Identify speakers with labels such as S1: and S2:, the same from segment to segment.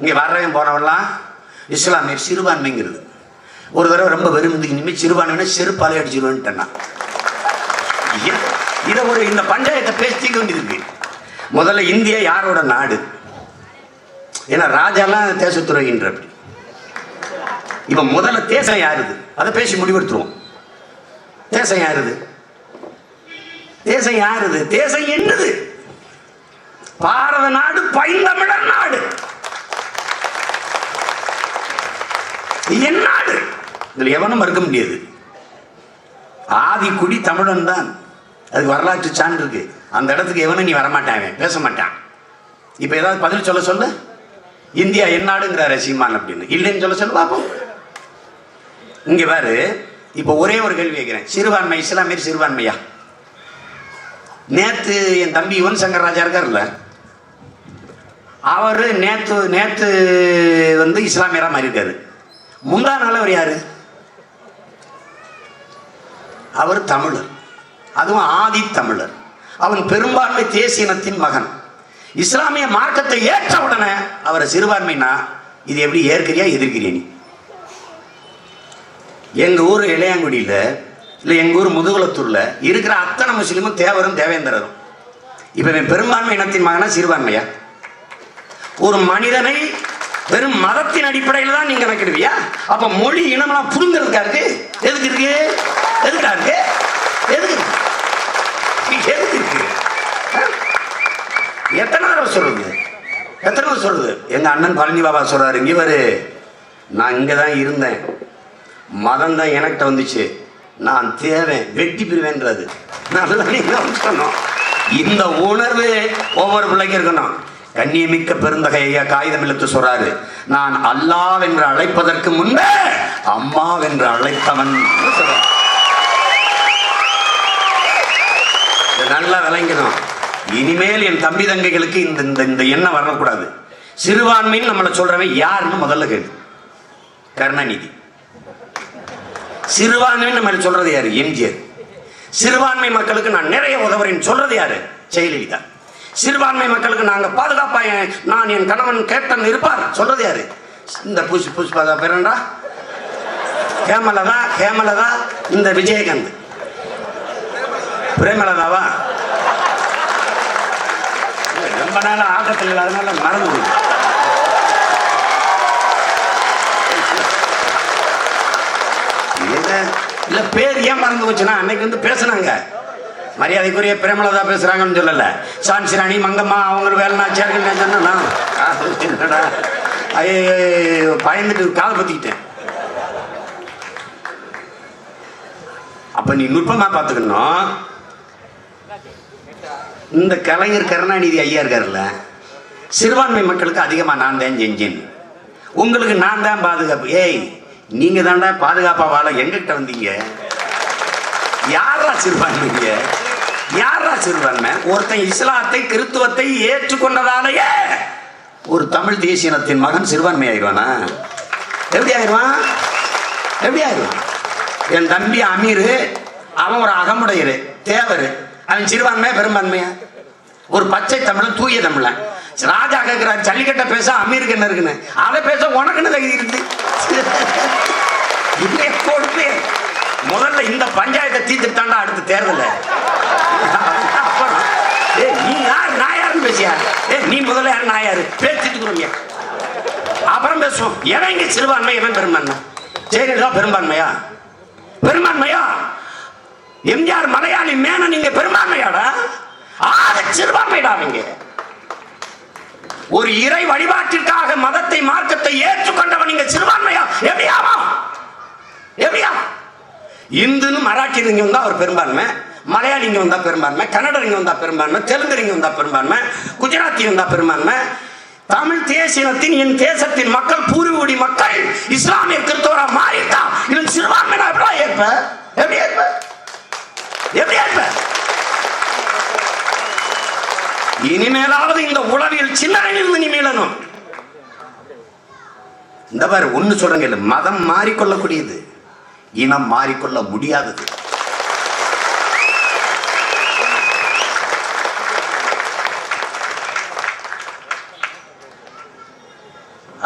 S1: இங்கே வர்றவன் போனவெல்லாம் இஸ்லாமியர் சிறுபான்மைங்கிறது. ஒரு தடவை ரொம்ப வெறும் இனிமேல் சிறுபான்மை செருப்பாலே அடிச்சிருவேன்ட்டேன்னா. இதை ஒரு இந்த பஞ்சாயத்தை பேசிக்க வேண்டியிருக்கு. முதல்ல இந்தியா யாரோட நாடு? ஏன்னா ராஜாலாம் அப்படி இப்ப முதல்ல தேசம் யாருது? அதை பேசி முடிவெடுத்துருவோம். தேசம் யாருது? தேசம் யாருது? தேசம் என்னது? பாரத நாடு பைந்தமிழர் நாடு. என் நாடு இதில் எவனும் மறுக்க முடியாது. ஆதி குடி தமிழன் தான். அதுக்கு வரலாற்று சான்று இருக்கு. அந்த இடத்துக்கு எவனும் நீ வரமாட்டான் பேச மாட்டான். இப்போ ஏதாவது பதில் சொல்ல சொல்ல? இந்தியா என் நாடுங்கிற சீமான் அப்படின்னு. இல்லைன்னு சொல்ல சொல்ல பார்ப்போம். இங்க பாரு இப்ப ஒரே ஒரு கேள்வி கேட்கிறேன். சிறுபான்மை இஸ்லாமியர் சிறுபான்மையா? நேத்து என் தம்பி யுவன் சங்கர் ராஜா இருக்கார்ல அவரு நேத்து நேத்து வந்து இஸ்லாமியரா மாறி இருக்காரு முந்தா நாள் அவர் யாரு? அவர் தமிழர். அதுவும் ஆதி தமிழர். அவன் பெரும்பான்மை தேசியனத்தின் மகன். இஸ்லாமிய மார்க்கத்தை ஏற்ற உடனே அவரை சிறுபான்மைனா இது எப்படி ஏற்கிறியா எதிர்க்கிறியா நீ? எங்க ஊர் இளையாங்குடியில இல்லை எங்கள் ஊர் முதுகுளத்தூர்ல இருக்கிற அத்தனை முஸ்லீமும் தேவரும் தேவேந்திரரும். இப்போ பெரும்பான்மை இனத்தின் மகனா சிறுபான்மையா? ஒரு மனிதனை வெறும் மதத்தின் அடிப்படையில் தான் நீங்க கணக்கிடுவியா? அப்ப மொழி இனமெல்லாம் புரிந்துருக்கா இருக்கு? எதுக்கு இருக்கு? எதுக்கா இருக்கு? எதுக்கு எதுக்கு இருக்கு? எத்தனை தடவை சொல்றது? எத்தனை தடவை சொல்றது? எங்க அண்ணன் பழனி பாபா சொல்றாரு இங்க வரு நான் இங்க தான் இருந்தேன். மதம் தான் எனக்கிட்ட வந்துச்சு. நான் தேவை வெட்டி பிரிவேன்றது நல்லா நீங்க சொன்னோம் இந்த உணர்வு ஒவ்வொரு பிள்ளைக்கும் இருக்கணும். கண்ணியமிக்க பெருந்தகை ஐயா காகிதம் இழுத்து சொல்றாரு. நான் அல்லாவென்று அழைப்பதற்கு முன்பே அம்மாவென்று அழைத்தவன் நல்லா விளங்கணும். இனிமேல் என் தம்பி தங்கைகளுக்கு இந்த இந்த இந்த எண்ணம் வரக்கூடாது. சிறுபான்மைன்னு நம்மளை சொல்றவன் யாருன்னு முதல்ல கேளு. கருணாநிதி. சிறுபான்மைன்னு நம்ம சொல்றது யாரு? எம்ஜிஆர். சிறுபான்மை மக்களுக்கு நான் நிறைய உதவுறேன்னு சொல்றது யாரு? ஜெயலலிதா. சிறுபான்மை மக்களுக்கு நாங்கள் பாதுகாப்பா நான் என் கணவன் கேப்டன் இருப்பார். சொல்றது யாரு? இந்த புஷ் புஷ்பா பேரண்டா ஹேமலதா ஹேமலதா இந்த விஜயகாந்த். பிரேமலதாவா? ரொம்ப நாள் ஆட்டத்தில் இல்லாதனால மறந்து இல்லை பேர் ஏன் மறந்து போச்சுன்னா அன்னைக்கு வந்து பேசினாங்க. மரியாதைக்குரிய பிரேமலதா பேசுறாங்கன்னு சொல்லல. சான்சி ராணி மங்கம்மா அவங்க வேலைநாச்சியார்கள் நான் சொன்னா என்னடா? ஐயோ பயந்துட்டு கால் பத்திக்கிட்டேன். அப்ப நீ நுட்பமா பார்த்துக்கணும். இந்த கலைஞர் கருணாநிதி ஐயா இருக்காருல்ல சிறுபான்மை மக்களுக்கு அதிகமா நான் தான் செஞ்சேன். உங்களுக்கு நான் தான் பாதுகாப்பு. ஏய் நீங்க தாண்டா பாதுகாப்பா வாழ எங்கிட்ட வந்தீங்க? யாரா சிறுபான்மைங்க? யாரா சிறுபான்மை ஒருத்தன் இஸ்லாத்தை கிறித்துவத்தை ஏற்றுக்கொண்டதாலேயே ஒரு தமிழ் தேசியனத்தின் மகன் சிறுபான்மை ஆயிடுவானா? எப்படி ஆயிடுவான்? எப்படி ஆயிடுவான்? என் தம்பி அமீரு அவன் ஒரு அகமுடையரு தேவரு. அவன் சிறுபான்மையா பெரும்பான்மையா? ஒரு பச்சை தமிழன் தூய தமிழன். ராஜா கேட்கிறார் ஜல்லிக்கட்டை பேச அமீருக்கு என்ன இருக்குன்னு? அதை பேச உனக்குன்னு தகுதி இருக்கு. இல்லை கொடுத்து முதல்ல இந்த பஞ்சாயத்தை தீர்த்துட்டாண்டா அடுத்த தேர்தல். நீ யார்? நான் யாருன்னு பேசியா ஏ நீ முதல்ல யார்? நான் யாரு பேசிட்டுக்கிறோங்க அப்புறம் பேசுவோம். எவன் இங்க சிறுபான்மை? எவன் பெரும்பான்மை? ஜெயலலிதா பெரும்பான்மையா? பெரும்பான்மையா? எம்ஜிஆர் மலையாளி மேன நீங்க பெரும்பான்மையாடா? ஆக சிறுபான்மைடா அவங்க ஒரு இறை வழிபாட்டிற்காக மதத்தை மார்க்கத்தை ஏற்றுக்கொண்டவன் நீங்க சிறுபான்மையா? எப்படியாமா எப்படியா? இந்துன்னு மராட்டி இங்க வந்தா அவர் பெரும்பான்மை. மலையாளி இங்க வந்தா பெரும்பான்மை கன்னடரிங்க இங்க வந்தா பெரும்பான்மை தெலுங்கர் இங்க வந்தா பெரும்பான்மை குஜராத்தி வந்தா பெரும்பான்மை. தமிழ் தேசியத்தின் என் தேசத்தின் மக்கள் பூர்வீகுடி மக்கள் இஸ்லாமிய கிறிஸ்தவரா மாறிட்டா. இவன் சிறுபான்மை நான் எப்படா ஏற்ப? எப்படி ஏற்ப? எப்படி ஏற்ப? இனிமேலாவது இந்த உளவியல் சிந்தனையிலிருந்து நீ மீளணும். இந்த மாதிரி ஒண்ணு சொல்றேங்க மதம் மாறிக்கொள்ளக்கூடியது இனம் மாறிக்கொள்ள முடியாதது.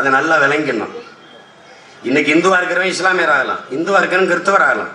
S1: அதை நல்லா விளங்கிடணும். இன்னைக்கு இந்துவா இருக்கிறவன் இஸ்லாமியர் ஆகலாம். இந்துவா இருக்கிறவன் கிறிஸ்தவர் ஆகலாம்.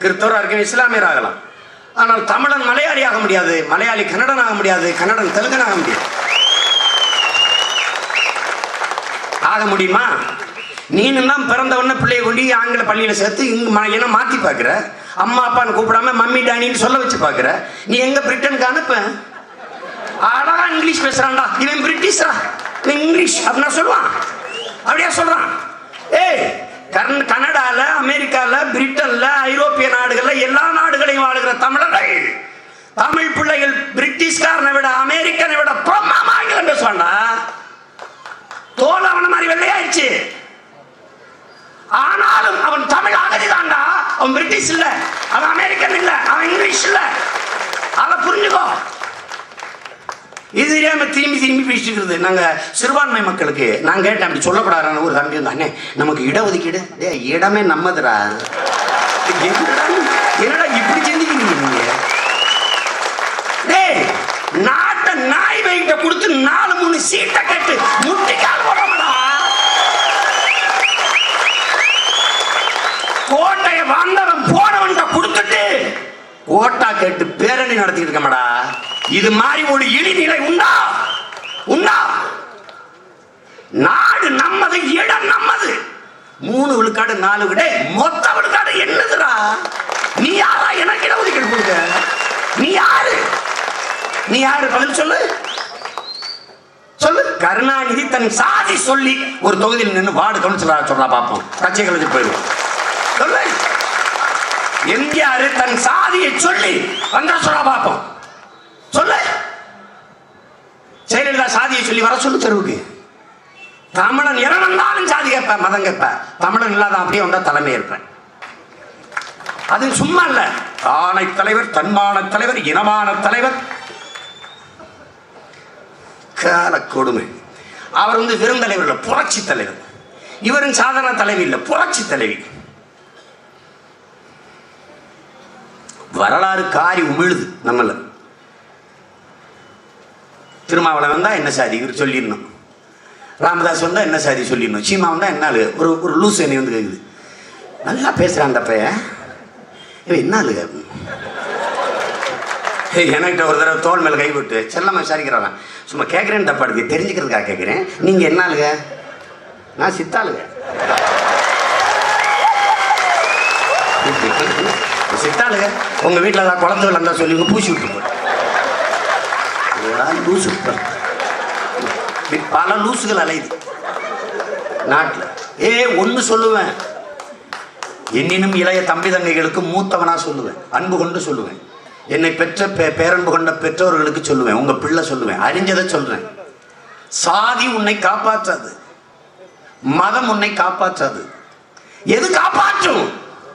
S1: கிறிஸ்தவராக இருக்கிறவன் இஸ்லாமியர் ஆகலாம். ஆனால் தமிழன் மலையாளி ஆக முடியாது. மலையாளி கன்னடன் ஆக முடியாது. கன்னடன் தெலுங்கன் ஆக முடியாது. ஆக முடியுமா? நீனும் தான் பிறந்தவொடனே பிள்ளைய கொண்டு ஆங்கில பள்ளியில சேர்த்து இங்கு என்ன மாத்தி பார்க்குற? அம்மா அப்பான்னு கூப்பிடாம மம்மி டானின்னு சொல்ல வச்சு பார்க்குற? நீ எங்க பிரிட்டனுக்கு அனுப்ப ஆடா இங்கிலீஷ் பேசுறான்டா. இவன் பிரிட்டிஷா இங்கிலீஷ். அப்படின்னா சொல்லுவான். அப்படியா சொல்றான். ஏய் கர்ன் கனடால அமெரிக்கால பிரிட்டன்ல ஐரோப்பிய நாடுகள்ல எல்லா நாடுகளையும் வாழுகிற தமிழர்கள் தமிழ் பிள்ளைகள் பிரிட்டிஷ்காரனை விட அமெரிக்கனை விட பிரம்மாமா ஆங்கிலம் பேசுவாண்டா தோல் அவன மாதிரி வெள்ளையாயிடுச்சு ஆனாலும் அவன் தமிழ் அகதிதான்டா அவன் பிரிட்டிஷ் இல்ல அவன் அமெரிக்கன் இல்ல அவன் இங்கிலீஷ் இல்ல. அதை புரிஞ்சுக்கோ. இது தெரியாம திரும்பி திரும்பி பேசிட்டு இருக்கிறது நாங்க சிறுபான்மை மக்களுக்கு நான் கேட்டேன் அப்படி சொல்லக்கூடாதுன்னு ஒரு தம்பி இருந்தா அண்ணே நமக்கு இடஒதுக்கீடு? டே இடமே நம்மதுரா என்னடா இப்படி சிந்திக்கிறீங்க நீங்க? டேய் நாட்டை நாய் வைக்கிட்ட கொடுத்து நாலு மூணு சீட்டை கட்டு முட்டிக்கால் போடாமடா. கோட்டையை வந்தவன் போனவன்கிட்ட கொடுத்துட்டு கோட்டா கேட்டு பேரணி நடத்திட்டு இருக்கமாடா இது மாதிரி ஒரு இழிநிலை உண்டா? உண்டா? நாடு நம்மது இடம் நம்மது. மூணு விழுக்காடு நாலு விட. மொத்த விழுக்காடு என்னதுடா? நீ யாரா? எனக்கு இடஒதுக்கீடு கொடுக்க? நீ யாரு? நீ யாரு? பதில் சொல்லு. சொல்லு. கருணாநிதி தன் சாதி சொல்லி ஒரு தொகுதியில் நின்று வார்டு கவுன்சிலரா சொன்னா பார்ப்போம். கட்சி கலைஞ்சு போயிடும். சொல்லு. எம்ஜிஆர் தன் சாதியை சொல்லி வந்த சொல்ல பார்ப்போம் சொல்லு ஜெயலலிதா சாதியை சொல்லி வர சொல்லு தெருவுக்கு. தமிழன் இறந்தாலும் சாதி கேட்பேன் மதம் கேட்பேன் தமிழன் இல்லாத அப்படியே வந்தா தலைமை இருப்பேன் அது சும்மா இல்ல. ஆணை தலைவர் தன்மான தலைவர் இனமான தலைவர். கால கொடுமை அவர் வந்து விருந்தலைவர் இல்லை புரட்சி தலைவர். இவரும் சாதாரண தலைவி இல்லை புரட்சி தலைவி. வரலாறு காரி உமிழுது நம்மளை. திருமாவளவன் தான் என்ன சாதி? இவர் சொல்லிடணும். ராமதாஸ் வந்தால் என்ன சாதி சொல்லிடணும்? சீமா வந்தால் என்ன ஆளு? ஒரு ஒரு லூஸ் என்னை வந்து கேக்குது. நல்லா பேசுகிறான் அந்த பையன். என்ன ஆளு? ஏய், எனக்கிட்ட ஒரு தடவை தோல் மேலே கை விட்டு செல்லமா சும்மா கேட்குறேன்னு தப்பா இருக்கு. தெரிஞ்சுக்கிறதுக்காக கேட்குறேன் நீங்கள் என்ன ஆளுங்க நான் சித்தாளுங்க சித்தாளுங்க உங்கள் வீட்டில் ஏதாவது குழந்தைகள் இருந்தா சொல்லி பூசி விட்டு லூசு. பல லூசுகள் அலையுது. நாட்டில். ஏ ஒன்று சொல்லுவேன். என்னினும் இளைய தம்பி தங்கைகளுக்கு மூத்தவனா சொல்லுவேன். அன்பு கொண்டு சொல்லுவேன். என்னை பெற்ற பே- பேரன்பு கொண்ட பெற்றோர்களுக்கு சொல்லுவேன். உங்க பிள்ளை சொல்லுவேன். அறிஞ்சதை சொல்கிறேன் சாதி உன்னை காப்பாற்றாது. மதம் உன்னை காப்பாற்றாது. எது காப்பாற்றும்?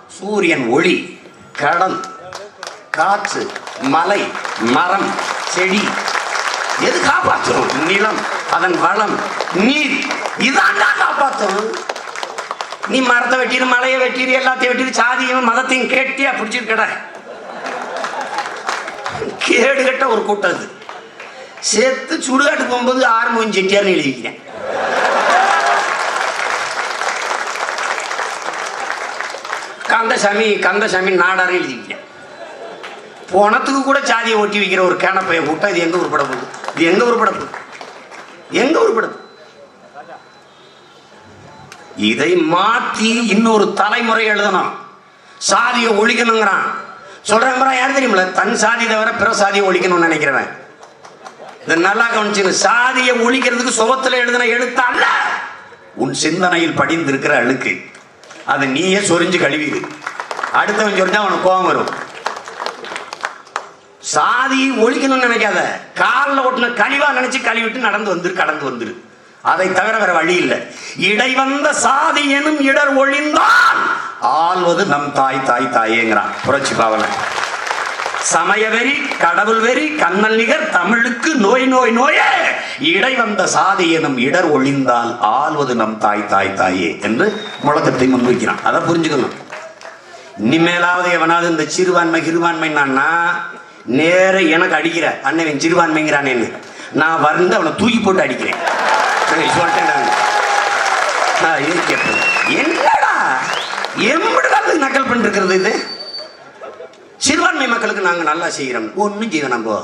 S1: சூரியன் ஒளி கடல் காற்று மலை மரம் செடி எது காப்பாற்றும் நிலம் அதன் வளம் நீர். இதாண்டா காப்பாற்றும் நீ மரத்தை வெட்டிடு மலையை வெட்டிடு எல்லாத்தையும் வெட்டிடு சாதியும் மதத்தையும் கேட்டியா பிடிச்சிருக்கட? கேடு கட்ட ஒரு கூட்டம் அது. சேர்த்து சுடுகாட்டு போகும்போது ஆறு செட்டியார்னு எழுதி வைக்கிறேன். கந்தசாமி கந்தசாமி நாடாரு எழுதிக்கிறேன் போனத்துக்கு கூட சாதியை ஒட்டி வைக்கிற ஒரு கேனப்பைய கூட்டம் இது எங்க உருப்பட போகுது? இது எங்க உருப்பட எங்க உருப்பட இதை மாத்தி இன்னொரு தலைமுறை எழுதணும். சாதியை ஒழிக்கணுங்கிறான். சொல்றேன் யாரும் யார் தெரியுமில்ல? தன் சாதி தவிர பிற சாதியை ஒழிக்கணும்னு நினைக்கிறவன். இதை நல்லா கவனிச்சுங்க சாதியை ஒழிக்கிறதுக்கு சுகத்தில் எழுதின எழுத்து? உன் சிந்தனையில் படிந்திருக்கிற அழுக்கு. அதை நீயே சொரிஞ்சு கழுவிடு. அடுத்தவன் சொரிஞ்சா அவனுக்கு கோபம் வரும். சாதி ஒழிக்கணும்னு நினைக்காத. காலில் ஒட்டின கழிவா நினைச்சு கழிவிட்டு நடந்து வந்துரு கடந்து வந்துரு. அதை தவிர வேற வழி இல்லை. இடை வந்த சாதி எனும் இடர் ஒழிந்தால் ஆள்வது நம் தாய் தாய் தாயேங்கிறான் புரட்சி பாவலன். சமய வெறி கடவுள் வெறி கண்ணல் நிகர் தமிழுக்கு நோய் நோய் நோயே. இடை வந்த சாதி எனும் இடர் ஒழிந்தால் ஆள்வது நம் தாய் தாய் தாயே என்று முழக்கத்தை முன்வைக்கிறான். அதை புரிஞ்சுக்கணும். இனிமேலாவது எவனாவது இந்த சிறுபான்மை கிருபான்மைன்னா நேர எனக்கு அடிக்கிற. அண்ணன் சிறுபான்மைங்கிறானேன்னு. நான் வந்து அவனை தூக்கி போட்டு அடிக்கிறேன். சொல்லிட்டேன் நான் இது கேட்பேன். என்னடா? எம்பது காலத்துக்கு நக்கல் பண்ணிருக்கிறது இது? சிறுபான்மை மக்களுக்கு நாங்கள் நல்லா செய்கிறோம். ஒன்றும் ஜீவனம் போ.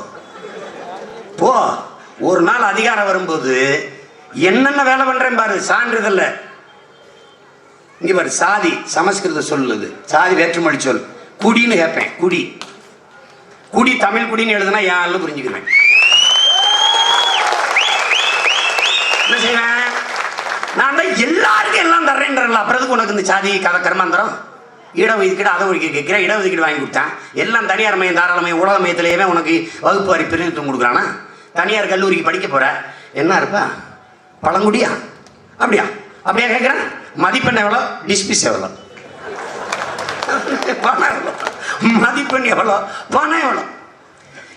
S1: போ. ஒரு நாள் அதிகாரம் வரும்போது என்னென்ன வேலை பண்ணுறேன் பாரு சான்றிதழில். இங்கே பாரு சாதி சமஸ்கிருத சொல்லுது. சாதி வேற்றுமொழி சொல். குடின்னு கேட்பேன் குடி. குடி தமிழ் குடின்னு எழுதுனா யாருன்னு புரிஞ்சுக்குவேன் என்ன செய்வேன்? நான் தான் எல்லாருக்கும் எல்லாம் தர்றேன்றல அப்புறதுக்கு உனக்கு இந்த சாதி கதை கர்மாந்திரம்? இடஒதுக்கீடு அதை கேட்குறேன் கேட்கிறேன் இடஒதுக்கீடு வாங்கி கொடுத்தேன். எல்லாம் தனியார் மையம் தாராள மையம் உலக மையத்திலேயே உனக்கு வகுப்பு வரி பிரதிநிதித்துவம் கொடுக்குறானா? தனியார் கல்லூரிக்கு படிக்க போற என்ன இருப்பா? பழங்குடியா? அப்படியா? அப்படியா கேட்குறேன்? மதிப்பெண் எவ்வளோ டிஸ்பிஸ் எவ்வளோ பணம் எவ்வளோ மதிப்பெண் எவ்வளோ? பணம் எவ்வளோ?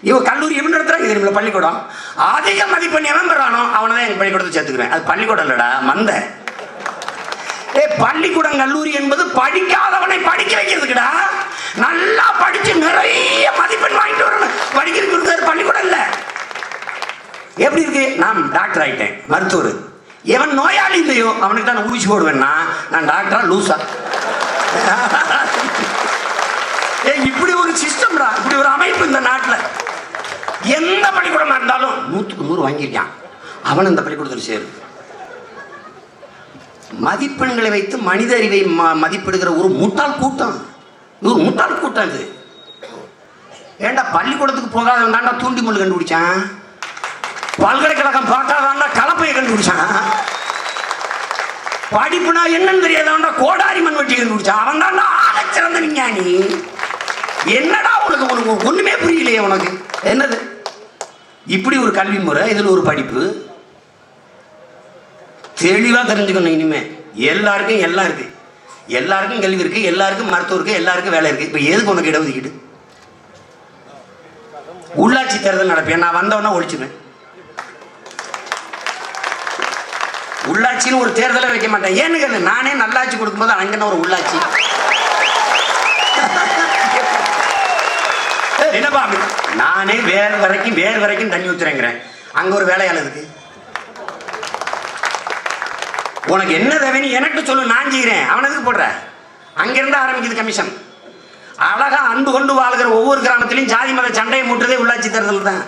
S1: இவன் கல்லூரி எப்படி நடத்துறாங்க தெரியுமில்ல? பள்ளிக்கூடம். அதிக மதிப்பெண் எவன் பெறானோ அவனை தான் எங்கள் பள்ளிக்கூடத்தை சேர்த்துக்கிறேன் அது பள்ளிக்கூடம் இல்லடா மந்த. ஏ பள்ளிக்கூடம் கல்லூரி என்பது படிக்காதவனை படிக்க வைக்கிறதுக்குடா. நல்லா படிச்சு நிறைய மதிப்பெண் வாங்கிட்டு வரணும். படிக்கிறதுக்கு இருக்கிறது பள்ளிக்கூடம் இல்லை. எப்படி இருக்கு? நான் டாக்டர் ஆயிட்டேன் மருத்துவர். எவன் நோயாளி இல்லையோ அவனுக்கு தான் நான் ஊசி போடுவேன்னா நான் டாக்டரா லூசா. ஒரு சிஸ்டம்டா இப்படி ஒரு அமைப்பு இந்த நாட்டுல. எந்த பள்ளிக்கூடமா இருந்தாலும் நூற்றுக்கு நூறு வாங்கியிருக்கான். அவன் இந்த பள்ளிக்கூடத்தில் சேரு மதிப்பெண்களை வைத்து மனித அறிவை ம- மதிப்பிடுகிற ஒரு முட்டாள் கூட்டம். ஒரு முட்டாள் கூட்டம் இது. ஏண்டா பள்ளிக்கூடத்துக்கு போகாதவன் தாண்டா தூண்டி முள் கண்டுபிடிச்சான்? பல்கலைக்கழகம் பார்க்காதாண்டா கலப்பையை கண்டுபிடிச்சான்? படிப்புனா என்னன்னு தெரியாதவன்டா கோடாரி மண்வெட்டி கண்டுபிடிச்சான். அவன் தாண்டா ஆகச்சிறந்த விஞ்ஞானி. என்னடா உனக்கு உனக்கு ஒண்ணுமே புரியலையே உனக்கு? என்னது? இப்படி ஒரு கல்வி முறை இதில் ஒரு படிப்பு. தெளிவாக தெரிஞ்சுக்கணும் இனிமே. எல்லாருக்கும் எல்லாம் இருக்கு. எல்லாருக்கும் கல்வி இருக்கு எல்லாருக்கும் மருத்துவம் இருக்கு எல்லாருக்கும் வேலை இருக்கு. இப்போ எதுக்கு உனக்கு இடஒதுக்கீடு? உள்ளாட்சி தேர்தல் நடப்பேன். நான் வந்தவொடனே ஒழிச்சுவேன் உள்ளாட்சின்னு ஒரு தேர்தலை வைக்க மாட்டேன். ஏன்னு கேளு நானே நல்லாட்சி கொடுக்கும்போது அங்கே ஒரு உள்ளாட்சி? நானே வேர் வரைக்கும் வேர் வரைக்கும் தண்ணி ஊத்துறேங்கிறேன். அங்க ஒரு வேலையாள் இருக்கு. உனக்கு என்ன தேவைன்னு எனக்கு சொல்லு நான் செய்கிறேன் அவனுக்கு போடுற? அங்கிருந்து ஆரம்பிக்குது கமிஷன் அழகா அன்பு கொண்டு வாழ்கிற ஒவ்வொரு கிராமத்திலையும் ஜாதி மத சண்டையை மூட்டுறதே உள்ளாட்சி தேர்தல் தான்